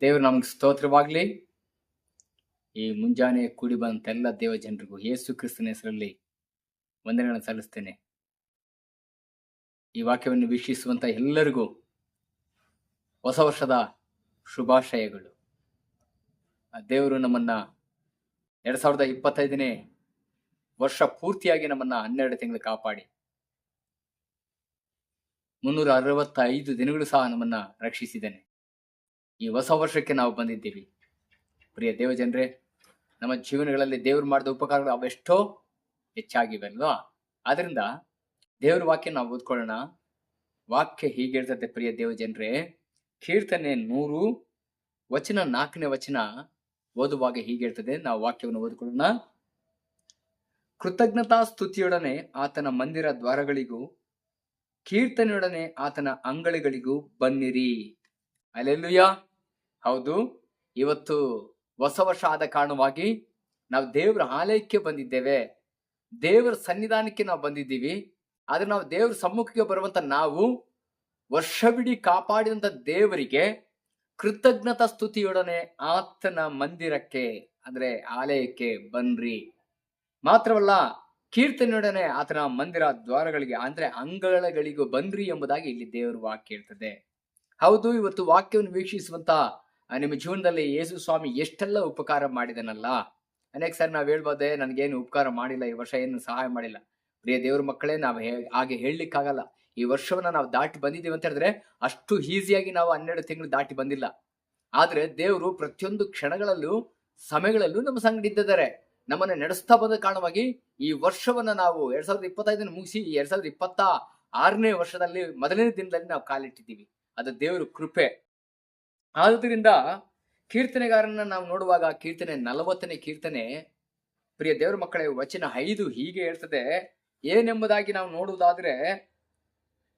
ದೇವರು ನಮಗೆ ಸ್ತೋತ್ರವಾಗಲಿ. ಈ ಮುಂಜಾನೆ ಕೂಡಿ ಬಂದಂಥ ಎಲ್ಲ ದೇವ ಜನರಿಗೂ ಯೇಸು ಕ್ರಿಸ್ತನ ಹೆಸರಲ್ಲಿ ವಂದನೆಗಳನ್ನು ಸಲ್ಲಿಸ್ತೇನೆ. ಈ ವಾಕ್ಯವನ್ನು ವೀಕ್ಷಿಸುವಂತ ಎಲ್ಲರಿಗೂ ಹೊಸ ವರ್ಷದ ಶುಭಾಶಯಗಳು. ದೇವರು ನಮ್ಮನ್ನ ಎರಡ್ ಸಾವಿರದ ಇಪ್ಪತ್ತೈದನೇ ವರ್ಷ ಪೂರ್ತಿಯಾಗಿ ನಮ್ಮನ್ನ ಹನ್ನೆರಡು ತಿಂಗಳು ಕಾಪಾಡಿ. ಮುನ್ನೂರ ಅರವತ್ತೈದು ದಿನಗಳು ಸಹ ನಮ್ಮನ್ನ ರಕ್ಷಿಸಿದ್ದೇನೆ. ಈ ಹೊಸ ವರ್ಷಕ್ಕೆ ನಾವು ಬಂದಿದ್ದೀವಿ. ಪ್ರಿಯ ದೇವಜನರೇ, ನಮ್ಮ ಜೀವನಗಳಲ್ಲಿ ದೇವರು ಮಾಡಿದ ಉಪಕಾರಗಳು ಅವೆಷ್ಟೋ ಹೆಚ್ಚಾಗಿವೆ ಅಲ್ವಾ ಆದ್ರಿಂದ ದೇವರ ವಾಕ್ಯ ನಾವು ಓದ್ಕೊಳ್ಳೋಣ. ವಾಕ್ಯ ಹೀಗೆ ಹೇಳ್ತದೆ ಪ್ರಿಯ ದೇವಜನರೇ, ಕೀರ್ತನೆ ನೂರು, ವಚನ ನಾಲ್ಕನೇ ವಚನ ಓದುವಾಗ ಹೀಗೆ ಹೇಳ್ತದೆ ನಾವು ವಾಕ್ಯವನ್ನು ಓದಿಕೊಳ್ಳೋಣ. ಕೃತಜ್ಞತಾ ಸ್ತುತಿಯೊಡನೆ ಆತನ ಮಂದಿರ ದ್ವಾರಗಳಿಗೂ, ಕೀರ್ತನೆಯೊಡನೆ ಆತನ ಅಂಗಳಿಗಳಿಗೂ ಬನ್ನಿರಿ. ಅಲ್ಲೆಲ್ಲುಯ್ಯ ಹೌದು. ಇವತ್ತು ಹೊಸ ವರ್ಷ ಆದ ಕಾರಣವಾಗಿ ನಾವು ದೇವರ ಆಲಯಕ್ಕೆ ಬಂದಿದ್ದೇವೆ. ದೇವರ ಸನ್ನಿಧಾನಕ್ಕೆ ನಾವು ಬಂದಿದ್ದೀವಿ. ಆದ್ರೆ ನಾವು ದೇವರ ಸಮ್ಮುಖಕ್ಕೆ ಬರುವಂತ ನಾವು ವರ್ಷವಿಡೀ ಕಾಪಾಡಿದಂತ ದೇವರಿಗೆ ಕೃತಜ್ಞತಾ ಸ್ತುತಿಯೊಡನೆ ಆತನ ಮಂದಿರಕ್ಕೆ, ಅಂದ್ರೆ ಆಲಯಕ್ಕೆ ಬನ್ರಿ. ಮಾತ್ರವಲ್ಲ, ಕೀರ್ತನೆಯೊಡನೆ ಆತನ ಮಂದಿರ ದ್ವಾರಗಳಿಗೆ, ಅಂದ್ರೆ ಅಂಗಳಗಳಿಗೂ ಬನ್ರಿ ಎಂಬುದಾಗಿ ಇಲ್ಲಿ ದೇವರು ವಾಕ್ಯ ಇರ್ತದೆ ಹೌದು, ಇವತ್ತು ವಾಕ್ಯವನ್ನು ವೀಕ್ಷಿಸುವಂತ ನಿಮ್ಮ ಜೀವನದಲ್ಲಿ ಯೇಸು ಸ್ವಾಮಿ ಎಷ್ಟೆಲ್ಲ ಉಪಕಾರ ಮಾಡಿದನಲ್ಲ? ಅನೇಕ ಸರ್ ನಾವ್ ಹೇಳ್ಬೋದೆ, ನನಗೇನು ಉಪಕಾರ ಮಾಡಿಲ್ಲ, ಈ ವರ್ಷ ಏನು ಸಹಾಯ ಮಾಡಿಲ್ಲ. ಪ್ರಿಯ ದೇವ್ರ ಮಕ್ಕಳೇ, ನಾವು ಹಾಗೆ ಹೇಳಲಿಕ್ಕಾಗಲ್ಲ. ಈ ವರ್ಷವನ್ನ ನಾವು ದಾಟಿ ಬಂದಿದ್ದೀವಿ ಅಂತ ಹೇಳಿದ್ರೆ ಅಷ್ಟು ಈಸಿಯಾಗಿ ನಾವು ಹನ್ನೆರಡು ತಿಂಗಳು ದಾಟಿ ಬಂದಿಲ್ಲ. ಆದ್ರೆ ದೇವರು ಪ್ರತಿಯೊಂದು ಕ್ಷಣಗಳಲ್ಲೂ, ಸಮಯಗಳಲ್ಲೂ ನಮ್ಮ ಸಂಗಡ ಇದ್ದಿದ್ದಾರೆ. ನಮ್ಮನ್ನ ನಡೆಸ್ತಾ ಬಂದ ಕಾರಣವಾಗಿ ಈ ವರ್ಷವನ್ನ ನಾವು ಎರಡ್ ಸಾವಿರದ ಇಪ್ಪತ್ತೈದನ್ನು ಮುಗಿಸಿ ಎರಡ್ ಸಾವಿರದ ಇಪ್ಪತ್ತ ಆರನೇ ವರ್ಷದಲ್ಲಿ ಮೊದಲನೇ ದಿನದಲ್ಲಿ ನಾವು ಕಾಲಿಟ್ಟಿದ್ದೀವಿ. ಅದು ದೇವರ ಕೃಪೆ. ಆದುದರಿಂದ ಕೀರ್ತನೆಗಾರನ ನಾವು ನೋಡುವಾಗ ಕೀರ್ತನೆ ನಲವತ್ತನೇ ಕೀರ್ತನೆ, ಪ್ರಿಯ ದೇವರ ಮಕ್ಕಳೇ, ವಚನ ಐದು ಹೀಗೆ ಹೇಳ್ತದೆ, ಏನೆಂಬುದಾಗಿ ನಾವು ನೋಡುವುದಾದ್ರೆ,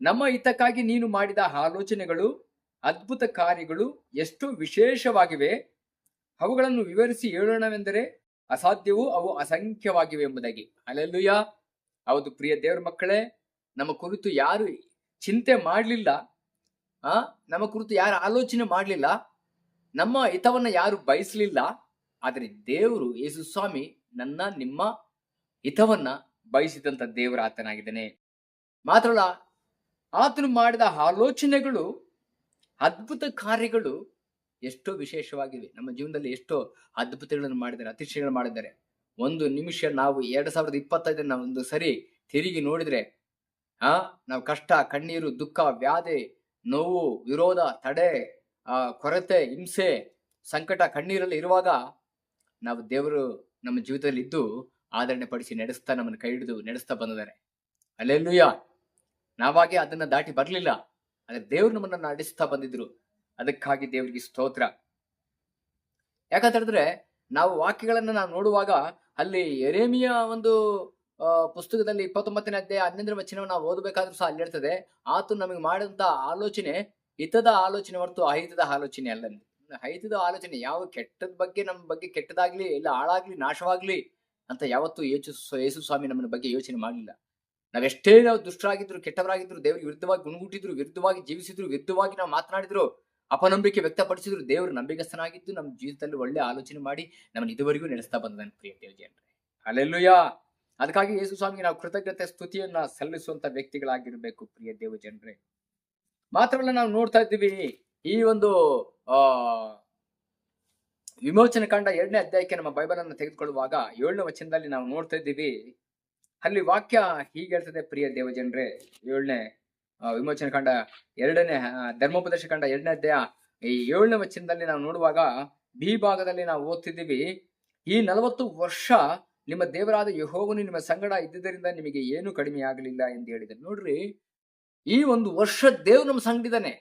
ನಮ್ಮ ಹಿತಕ್ಕಾಗಿ ನೀನು ಮಾಡಿದ ಆಲೋಚನೆಗಳು, ಅದ್ಭುತ ಕಾರ್ಯಗಳು ಎಷ್ಟು ವಿಶೇಷವಾಗಿವೆ. ಅವುಗಳನ್ನು ವಿವರಿಸಿ ಹೇಳೋಣವೆಂದರೆ, ಅಸಾಧ್ಯವೂ ಅವು ಅಸಂಖ್ಯವಾಗಿವೆ ಎಂಬುದಾಗಿ. ಅಲ್ಲೆಲ್ಲುಯ್ಯ ಹೌದು ಪ್ರಿಯ ದೇವರ ಮಕ್ಕಳೇ, ನಮ್ಮ ಕುರಿತು ಯಾರು ಚಿಂತೆ ಮಾಡಲಿಲ್ಲ. ಆ? ನಮ್ಮ ಕುರಿತು ಯಾರು ಆಲೋಚನೆ ಮಾಡಲಿಲ್ಲ? ನಮ್ಮ ಹಿತವನ್ನ ಯಾರು ಬಯಸಲಿಲ್ಲ? ಆದರೆ ದೇವರು ಯೇಸು ಸ್ವಾಮಿ ನನ್ನ, ನಿಮ್ಮ ಹಿತವನ್ನ ಬಯಸಿದಂತ ದೇವರ ಆತನಾಗಿದ್ದಾನೆ. ಮಾತ್ರಲ್ಲ ಆತನು ಮಾಡಿದ ಆಲೋಚನೆಗಳು, ಅದ್ಭುತ ಕಾರ್ಯಗಳು ಎಷ್ಟೋ ವಿಶೇಷವಾಗಿವೆ. ನಮ್ಮ ಜೀವನದಲ್ಲಿ ಎಷ್ಟೋ ಅದ್ಭುತಗಳನ್ನು ಮಾಡಿದ್ದಾರೆ, ಅತಿಶಯಗಳನ್ನು ಮಾಡಿದ್ದಾರೆ. ಒಂದು ನಿಮಿಷ ನಾವು ಎರಡು ಸಾವಿರದ ಇಪ್ಪತ್ತೈದನ್ನ ಒಂದು ಸರಿ ತಿರುಗಿ ನೋಡಿದ್ರೆ, ಆ? ನಾವು ಕಷ್ಟ, ಕಣ್ಣೀರು, ದುಃಖ, ವ್ಯಾಧಿ ನೋವು, ವಿರೋಧ, ತಡೆ ಕೊರತೆ, ಹಿಂಸೆ, ಸಂಕಟ, ಕಣ್ಣೀರಲ್ಲಿ ಇರುವಾಗ ನಾವು ದೇವರು ನಮ್ಮ ಜೀವಿತದಲ್ಲಿ ಇದ್ದು ಆದರಣೆ ಪಡಿಸಿ ನಡೆಸ್ತಾ ನಮ್ಮನ್ನು ಕೈ ಹಿಡಿದು ನಡೆಸ್ತಾ ಬಂದಿದ್ದಾರೆ. ಅಲ್ಲೆಲ್ಲೂಯ್ಯ ನಾವಾಗೆ ಅದನ್ನ ದಾಟಿ ಬರಲಿಲ್ಲ. ಆದ್ರೆ ದೇವ್ರು ನಮ್ಮನ್ನ ನಡೆಸ್ತಾ ಬಂದಿದ್ರು. ಅದಕ್ಕಾಗಿ ದೇವರಿಗೆ ಸ್ತೋತ್ರ. ಯಾಕಂತ ಹೇಳಿದ್ರೆ ನಾವು ವಾಕ್ಯಗಳನ್ನ ನಾವು ನೋಡುವಾಗ ಅಲ್ಲಿ ಎರೇಮಿಯ ಒಂದು ಪುಸ್ತಕದಲ್ಲಿ ಇಪ್ಪತ್ತೊಂಬತ್ತನೇ ಅಧ್ಯಾಯ ಹನ್ನೊಂದರ ವಚನವನ್ನು ನಾವು ಓದಬೇಕಾದ್ರೂ ಸಹ ಅಲ್ಲಿ ಹೇಳ್ತದೆ ಆತ ನಮಗೆ ಮಾಡಿದಂತ ಆಲೋಚನೆ ಹಿತದ ಆಲೋಚನೆ ಹೊರತು ಅಹಿತದ ಆಲೋಚನೆ ಅಲ್ಲ ಅಹಿತದ ಆಲೋಚನೆ ಯಾವ ಕೆಟ್ಟದ ಬಗ್ಗೆ ನಮ್ಮ ಬಗ್ಗೆ ಕೆಟ್ಟದಾಗ್ಲಿ, ಇಲ್ಲ ಹಾಳಾಗ್ಲಿ, ನಾಶವಾಗ್ಲಿ ಅಂತ ಯಾವತ್ತೂ ಯೇಸು ಯೇಸು ಸ್ವಾಮಿ ನಮ್ಮ ಬಗ್ಗೆ ಯೋಚನೆ ಮಾಡಲಿಲ್ಲ. ನಾವೆಷ್ಟೇ ನಾವು ದುಷ್ಟರಾಗಿದ್ರು, ಕೆಟ್ಟವರಾಗಿದ್ರು, ದೇವರಿಗೆ ವಿರುದ್ಧವಾಗಿ ಗುಣಗುಟ್ಟಿದ್ರು ವಿರುದ್ಧವಾಗಿ ಜೀವಿಸಿದ್ರು, ವಿರುದ್ಧವಾಗಿ ನಾವು ಮಾತನಾಡಿದ್ರು, ಅಪನಂಬಿಕೆ ವ್ಯಕ್ತಪಡಿಸಿದ್ರು ದೇವರು ನಂಬಿಕಸ್ಥನಾಗಿದ್ದು ನಮ್ಮ ಜೀವಿತದಲ್ಲಿ ಒಳ್ಳೆ ಆಲೋಚನೆ ಮಾಡಿ ನಮ್ಮನ್ನು ಇದುವರೆಗೂ ನಡೆಸ್ತಾ ಬಂದ ಪ್ರಿಯ ದೇವಜನರೇ. ಅಲ್ಲೆಲ್ಲುಯ್ಯ ಅದಕ್ಕಾಗಿ ಯೇಸು ಸ್ವಾಮಿಗೆ ನಾವು ಕೃತಜ್ಞತೆ ಸ್ತುತಿಯನ್ನ ಸಲ್ಲಿಸುವಂತ ವ್ಯಕ್ತಿಗಳಾಗಿರ್ಬೇಕು, ಪ್ರಿಯ ದೇವ ಜನರೇ ಮಾತ್ರವಲ್ಲ, ನಾವು ನೋಡ್ತಾ ಇದ್ದೀವಿ ಈ ಒಂದು, ಆ, ವಿಮೋಚನೆ ಕಂಡ ಎರಡನೇ ಅಧ್ಯಾಯಕ್ಕೆ ನಮ್ಮ ಬೈಬಲ್ ಅನ್ನು ತೆಗೆದುಕೊಳ್ಳುವಾಗ ಏಳನೇ ವಚನದಲ್ಲಿ ನಾವು ನೋಡ್ತಾ ಇದ್ದೀವಿ. ಅಲ್ಲಿ ವಾಕ್ಯ ಹೀಗೆ ಹೇಳ್ತದೆ, ಪ್ರಿಯ ದೇವ ಜನರೇ ಏಳನೇ ವಿಮೋಚನೆ ಕಂಡ ಎರಡನೇ ಧರ್ಮೋಪದೇಶ ಕಂಡ ಎರಡನೇ ಅಧ್ಯಾಯ ಈ ಏಳನೇ ವಚನದಲ್ಲಿ ನಾವು ನೋಡುವಾಗ ಬಿ ಭಾಗದಲ್ಲಿ ನಾವು ಓದ್ತಿದ್ದೀವಿ, ಈ ನಲವತ್ತು ವರ್ಷ ನಿಮ್ಮ ದೇವರಾದ ಯಹೋವನು ನಿಮ್ಮ ಸಂಗಡ ಇದ್ದುದರಿಂದ ನಿಮಗೆ ಏನು ಕಡಿಮೆ ಆಗಲಿಲ್ಲ ಎಂದು ಹೇಳಿದರು ನೋಡ್ರಿ, ಈ ಒಂದು ವರ್ಷ ದೇವ್ ನಮ್ಮ ಸಂಗಡಿದಾನೆ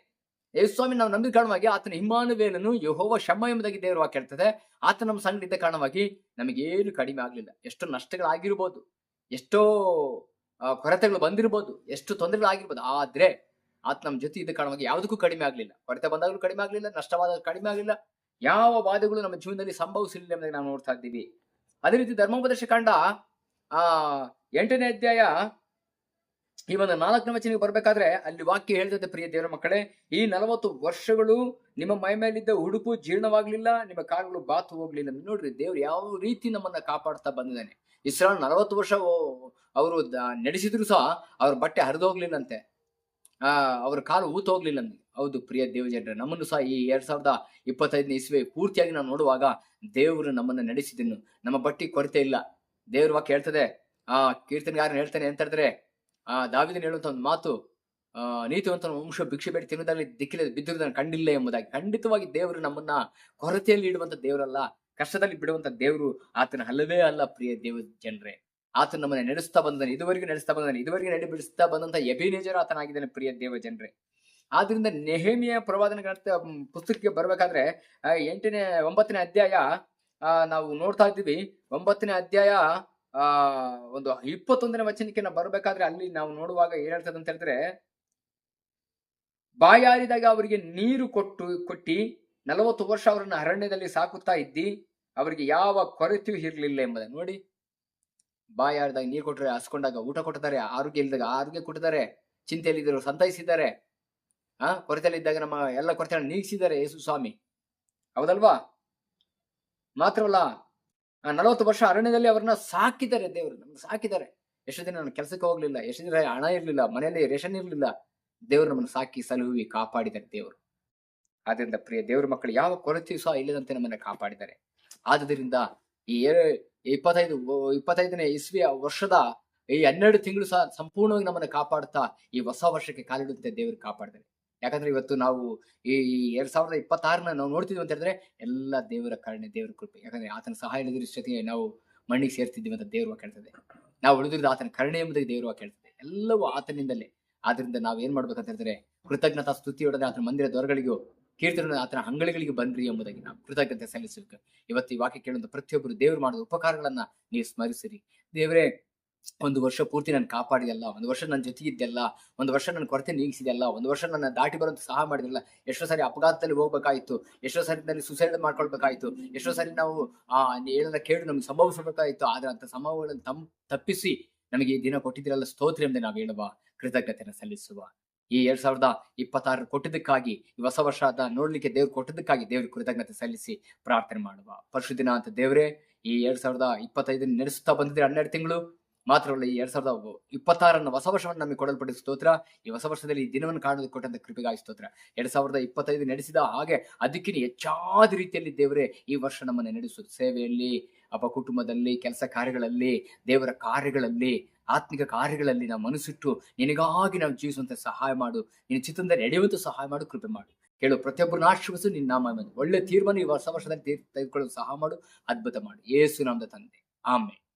ಯೇಸುಸ್ವಾಮಿ ನಾವು ನಂಬಿದ ಕಾರಣವಾಗಿ ಆತನ ಹಿಮಾನುವೇಲನು ಯಹೋವ ಶಮ ಎಂಬುದಾಗಿ ದೇವರು ವಾಕ್ಯ ಆತ ನಮ್ಮ ಸಂಗಡಿದ್ದ ಕಾರಣವಾಗಿ ನಮಗೇನು ಕಡಿಮೆ ಆಗಲಿಲ್ಲ. ಎಷ್ಟೋ ನಷ್ಟಗಳಾಗಿರ್ಬೋದು, ಎಷ್ಟೋ ಕೊರತೆಗಳು ಬಂದಿರ್ಬೋದು, ಎಷ್ಟು ತೊಂದರೆಗಳಾಗಿರ್ಬೋದು. ಆದ್ರೆ ಆತ ನಮ್ಮ ಜೊತೆ ಇದ್ದ ಕಾರಣವಾಗಿ ಯಾವುದಕ್ಕೂ ಕಡಿಮೆ ಆಗಲಿಲ್ಲ. ಕೊರತೆ ಬಂದಾಗಲೂ ಕಡಿಮೆ ಆಗಲಿಲ್ಲ ನಷ್ಟವಾದಾಗ ಕಡಿಮೆ ಆಗಲಿಲ್ಲ. ಯಾವ ಬಾಧೆಗಳು ನಮ್ಮ ಜೀವನದಲ್ಲಿ ಸಂಭವಿಸಲಿಲ್ಲ ಎಂಬುದಾಗಿ ನಾವು ನೋಡ್ತಾ ಇದ್ದೀವಿ. ಅದೇ ರೀತಿ ಧರ್ಮೋಪದೇಶ ಕಾಂಡ, ಆ, ಎಂಟನೇ ಅಧ್ಯಾಯ ಈ ಒಂದು ನಾಲ್ಕನೇ ವಚನಕ್ಕೆ ಬರ್ಬೇಕಾದ್ರೆ ಅಲ್ಲಿ ವಾಕ್ಯ ಹೇಳ್ತದೆ, ಪ್ರಿಯ ದೇವರ ಮಕ್ಕಳೇ, ಈ ನಲವತ್ತು ವರ್ಷಗಳು ನಿಮ್ಮ ಮೈ ಮೇಲಿದ್ದ ಉಡುಪು ಜೀರ್ಣವಾಗ್ಲಿಲ್ಲ, ನಿಮ್ಮ ಕಾಲುಗಳು ಬಾತು ಹೋಗ್ಲಿಲ್ಲ. ನೋಡ್ರಿ, ದೇವ್ರು ಯಾವ ರೀತಿ ನಮ್ಮನ್ನ ಕಾಪಾಡ್ತಾ ಬಂದಿದ್ದಾನೆ. ಇಸ್ರಾಲ್ ನಲವತ್ತು ವರ್ಷ ಅವರು ನಡೆಸಿದ್ರು ಸಹ, ಅವ್ರ ಬಟ್ಟೆ ಹರಿದೋಗ್ಲಿಲ್ಲಂತೆ. ಆ, ಅವ್ರ ಕಾಲು ಊತ ಹೋಗ್ಲಿಲ್ಲ ಹೌದು, ಪ್ರಿಯ ದೇವಜನರೇ, ನಮ್ಮನ್ನು ಸಹ ಈ ಎರಡ್ ಸಾವಿರದ ಇಪ್ಪತ್ತೈದನೇ ಇಸ್ವಿ ಪೂರ್ತಿಯಾಗಿ ನಾವು ನೋಡುವಾಗ ದೇವರು ನಮ್ಮನ್ನ ನಡೆಸಿದನು. ನಮ್ಮ ಬಟ್ಟಿ ಕೊರತೆ ಇಲ್ಲ. ದೇವ್ರ ವಾಕ್ ಹೇಳ್ತದೆ. ಆ ಕೀರ್ತನೆಗಾರನ ಹೇಳ್ತಾನೆ ಅಂತ ಹೇಳಿದ್ರೆ, ಆ ದಾವಿದನ್ ಹೇಳುವಂತ ಒಂದು ಮಾತು, ಆ ನೀತಿವಂತ ವಂಶ ಭಿಕ್ಷೆ ಬೇಡಿ ತಿನ್ನುವುದರಲ್ಲಿ ದಿಕ್ಕಿಲ್ಲ ಬಿದ್ದಿರುವುದನ್ನು ಕಂಡಿಲ್ಲ ಎಂಬುದಾಗಿ. ಖಂಡಿತವಾಗಿ ದೇವರು ನಮ್ಮನ್ನ ಕೊರತೆಯಲ್ಲಿ ಇಡುವಂತ ದೇವರಲ್ಲ, ಕಷ್ಟದಲ್ಲಿ ಬಿಡುವಂತ ದೇವರು ಆತನ ಹಲವೇ ಅಲ್ಲ, ಪ್ರಿಯ ದೇವ ಜನರೇ ಆತನ ನಮ್ಮನ್ನ ನಡೆಸ್ತಾ ಬಂದನು. ಇದುವರೆಗೂ ನಡೆಸ್ತಾ ಬಂದನು. ಇದುವರೆಗೂ ನಡೆ ಬಿಡಿಸ್ತಾ ಬಂದಂತ ಎಬಿನೇಜರ್ ಆತನಾಗಿದ್ದಾನೆ, ಪ್ರಿಯ ದೇವ ಜನರೇ ಆದ್ರಿಂದ ನೆಹಮಿಯ ಪ್ರವಾದನ ಗ್ರಂಥ ಪುಸ್ತಕಕ್ಕೆ ಬರಬೇಕಾದ್ರೆ ಎಂಟನೇ, ಒಂಬತ್ತನೇ ಅಧ್ಯಾಯ ನಾವು ನೋಡ್ತಾ ಇದ್ದೀವಿ. ಒಂಬತ್ತನೇ ಅಧ್ಯಾಯ ಒಂದು ಇಪ್ಪತ್ತೊಂದನೇ ವಚನಕ್ಕೆ ನಾವು ಬರ್ಬೇಕಾದ್ರೆ ಅಲ್ಲಿ ನಾವು ನೋಡುವಾಗ ಏನ್ ಹೇಳ್ತದೆ ಅಂತ ಹೇಳಿದ್ರೆ, ಬಾಯಾರಿದಾಗ ಅವರಿಗೆ ನೀರು ಕೊಟ್ಟು, ಕೊಟ್ಟಿ, ನಲವತ್ತು ವರ್ಷ ಅವರನ್ನ ಅರಣ್ಯದಲ್ಲಿ ಸಾಕುತ್ತಾ ಇದ್ದಿ, ಅವರಿಗೆ ಯಾವ ಕೊರತೆಯೂ ಇರಲಿಲ್ಲ ಎಂಬುದನ್ನು ನೋಡಿ. ಬಾಯಾರಿದಾಗ ನೀರು ಕೊಟ್ಟರೆ ಹಸ್ಕೊಂಡಾಗ ಊಟ ಕೊಟ್ಟಿದ್ದಾರೆ, ಆರೋಗ್ಯ ಇಲ್ಲದಾಗ ಆರೋಗ್ಯ ಕೊಟ್ಟಿದ್ದಾರೆ ಚಿಂತೆಯಲ್ಲಿದ್ದರು ಸಂತೈಸಿದ್ದಾರೆ ಆ ಕೊರತೆಯಲ್ಲಿದ್ದಾಗ ನಮ್ಮ ಎಲ್ಲ ಕೊರತೆಗಳನ್ನು ನೀಗಿಸಿದ್ದಾರೆ ಯೇಸು ಸ್ವಾಮಿ. ಹೌದಲ್ವಾ? ಮಾತ್ರವಲ್ಲ ನಲವತ್ತು ವರ್ಷ ಅರಣ್ಯದಲ್ಲಿ ಅವ್ರನ್ನ ಸಾಕಿದ್ದಾರೆ ದೇವರು ನಮ್ಗೆ ಸಾಕಿದ್ದಾರೆ. ಎಷ್ಟು ದಿನ ನಾನು ಕೆಲಸಕ್ಕೆ ಹೋಗ್ಲಿಲ್ಲ, ಎಷ್ಟು ದಿನ ಹಣ ಇರಲಿಲ್ಲ, ಮನೆಯಲ್ಲಿ ರೇಷನ್ ಇರಲಿಲ್ಲ. ದೇವರು ನಮ್ಮನ್ನು ಸಾಕಿ ಸಲುವಿ ಕಾಪಾಡಿದ್ದಾರೆ ದೇವರು. ಆದ್ರಿಂದ ಪ್ರಿಯ ದೇವರ ಮಕ್ಕಳು, ಯಾವ ಕೊರತೆಯೂ ಸಹ ಇಲ್ಲದಂತೆ ನಮ್ಮನ್ನ ಕಾಪಾಡಿದ್ದಾರೆ. ಆದುದರಿಂದ ಈ ಇಪ್ಪತ್ತೈದು ಇಪ್ಪತ್ತೈದನೇ ಇಸ್ವಿಯ ವರ್ಷದ ಈ ಹನ್ನೆರಡು ತಿಂಗಳು ಸಹ ಸಂಪೂರ್ಣವಾಗಿ ನಮ್ಮನ್ನ ಕಾಪಾಡ್ತಾ, ಈ ಹೊಸ ವರ್ಷಕ್ಕೆ ಕಾಲಿಡುತ್ತೆ ದೇವರು ಕಾಪಾಡ್ತಾರೆ ಯಾಕಂದ್ರೆ ಇವತ್ತು ನಾವು ಈ ಎರಡ್ ಸಾವಿರದ ಇಪ್ಪತ್ತಾರನ ನಾವು ನೋಡ್ತಿದ್ವಿ ಅಂತ ಹೇಳಿದ್ರೆ ಎಲ್ಲ ದೇವರ ಕಾರಣ, ದೇವರ ಕೃಪೆ. ಯಾಕಂದ್ರೆ ಆತನ ಸಹಾಯ ಇಲ್ಲದ್ರ ಜೊತೆಗೆ ನಾವು ಮಣ್ಣಿಗೆ ಸೇರ್ತಿದ್ವಿ ಅಂತ ದೇವರು ಕೇಳ್ತದೆ ನಾವು ಉಳಿದಿರೋದು ಆತನ ಕರುಣೆ ಎಂಬುದಾಗಿ ದೇವರು ಕೇಳ್ತದೆ ಎಲ್ಲವೂ ಆತನಿಂದಲೇ. ಆದ್ರಿಂದ ನಾವ್ ಏನ್ ಮಾಡ್ಬೇಕಂತ ಹೇಳಿದ್ರೆ ಕೃತಜ್ಞತಾ ಸ್ತುತಿಯೊಡನೆ ಆತನ ಮಂದಿರ ದೊರಗಳಿಗೂ ಕೀರ್ತನ ಆತನ ಅಂಗಳಿಗಳಿಗೆ ಬನ್ರಿ ಎಂಬುದಾಗಿ ನಾವು ಕೃತಜ್ಞತೆ ಸಲ್ಲಿಸಬೇಕು. ಇವತ್ತು ಈ ವಾಕ್ಯ ಕೇಳುವಂತ ಪ್ರತಿಯೊಬ್ಬರು ದೇವರು ಮಾಡಿದ ಉಪಕಾರಗಳನ್ನ ನೀವು ಸ್ಮರಿಸಿರಿ. ದೇವರೇ ಒಂದು ವರ್ಷ ಪೂರ್ತಿ ನಾನು ಕಾಪಾಡಿದೆಲ್ಲ, ಒಂದು ವರ್ಷ ನನ್ನ ಜೊತೆಗಿದ್ದೆಲ್ಲ ಒಂದು ವರ್ಷ ನನ್ನ ಕೊರತೆ ನೀಗಿಸಿದೆಲ್ಲ, ಒಂದು ವರ್ಷ ನನ್ನ ದಾಟಿ ಬರೋದು ಸಹ ಮಾಡಿದಿಲ್ಲ ಎಷ್ಟೋ ಸಾರಿ ಅಪಘಾತದಲ್ಲಿ ಹೋಗ್ಬೇಕಾಯ್ತು, ಎಷ್ಟೋ ಸಾರಿ ನನಗೆ ಸುಸೈಡ್ ಮಾಡ್ಕೊಳ್ಬೇಕಾಯ್ತು, ಎಷ್ಟೋ ಸಾರಿ ನಾವು, ಆ ಏನೆಲ್ಲ ಕೇಳು ನಮ್ಗೆ ಸಂಭವಿಸಬೇಕಾಯ್ತು, ಆದ್ರೆ ಅಂತ ಸಂಭವಗಳನ್ನು ತಮ್, ತಪ್ಪಿಸಿ ನಮಗೆ ಈ ದಿನ ಕೊಟ್ಟಿದ್ದೀರಲ್ಲ, ಸ್ತೋತ್ರ ಎಂದೇ ನಾವು ಹೇಳುವ ಕೃತಜ್ಞತೆಯನ್ನು ಸಲ್ಲಿಸುವ. ಈ ಎರಡ್ ಸಾವಿರದ ಇಪ್ಪತ್ತಾರು ಕೊಟ್ಟಿದ್ದಕ್ಕಾಗಿ, ಈ ಹೊಸ ವರ್ಷ ಅದ ನೋಡ್ಲಿಕ್ಕೆ ದೇವ್ರು ಕೊಟ್ಟಿದ್ದಕ್ಕಾಗಿ ದೇವ್ರಿಗೆ ಕೃತಜ್ಞತೆ ಸಲ್ಲಿಸಿ ಪ್ರಾರ್ಥನೆ ಮಾಡುವ. ಪರಿಶುದ್ಧಿನ ಅಂತ ದೇವರೇ, ಈ ಎರಡ್ ಸಾವಿರದ ಇಪ್ಪತ್ತೈದನ್ನ ನಡೆಸುತ್ತಾ ಬಂದಿದ್ರೆ ಹನ್ನೆರಡು ತಿಂಗಳು? ಮಾತ್ರವಲ್ಲ ಈ ಎರಡ್ ಸಾವಿರದ ಇಪ್ಪತ್ತಾರನ್ನು ಹೊಸ ವರ್ಷವನ್ನು ನಮಗೆ ಕೊಡಲ್ಪಟ್ಟ ಸ್ತೋತ್ರ. ಈ ಹೊಸ ವರ್ಷದಲ್ಲಿ ಈ ದಿನವನ್ನು ಕಾಣಲು ಕೊಟ್ಟಂತ ಕೃಪೆಗಾಗಿ ಸ್ತೋತ್ರ. ಎರಡ್ ಸಾವಿರದ ಇಪ್ಪತ್ತೈದು ನಡೆಸಿದ ಹಾಗೆ ಅದಕ್ಕಿಂತ ಹೆಚ್ಚಾದ ರೀತಿಯಲ್ಲಿ ದೇವರೇ ಈ ವರ್ಷ ನಮ್ಮನ್ನು ನಡೆಸು ಸೇವೆಯಲ್ಲಿ, ಅಪ ಕುಟುಂಬದಲ್ಲಿ, ಕೆಲಸ ಕಾರ್ಯಗಳಲ್ಲಿ, ದೇವರ ಕಾರ್ಯಗಳಲ್ಲಿ, ಆತ್ಮಿಕ ಕಾರ್ಯಗಳಲ್ಲಿ ನಾವು ಮನಸ್ಸಿಟ್ಟು ನಿನಗಾಗಿ ನಾವು ಜೀವಿಸುವಂತೆ ಸಹಾಯ ಮಾಡು. ನಿನ್ನ ಚಿತ್ತದಿಂದ ನಡೆಯುವಂತ ಸಹಾಯ ಮಾಡು, ಕೃಪೆ ಮಾಡು. ಕೇಳು ಪ್ರತಿಯೊಬ್ಬರನ್ನ ಆಶ್ರಯಿಸು ನಿನ್ನ ನಾಮ ಒಳ್ಳೆ ತೀರ್ಮಾನ ಈ ಹೊಸ ವರ್ಷದಲ್ಲಿ ತೆಗೆದುಕೊಳ್ಳಲು ಸಹಾಯ ಮಾಡು, ಅದ್ಭುತ ಮಾಡು. ಏಸು ನಮ್ದ ತಂದೆ. ಆಮೇಲೆ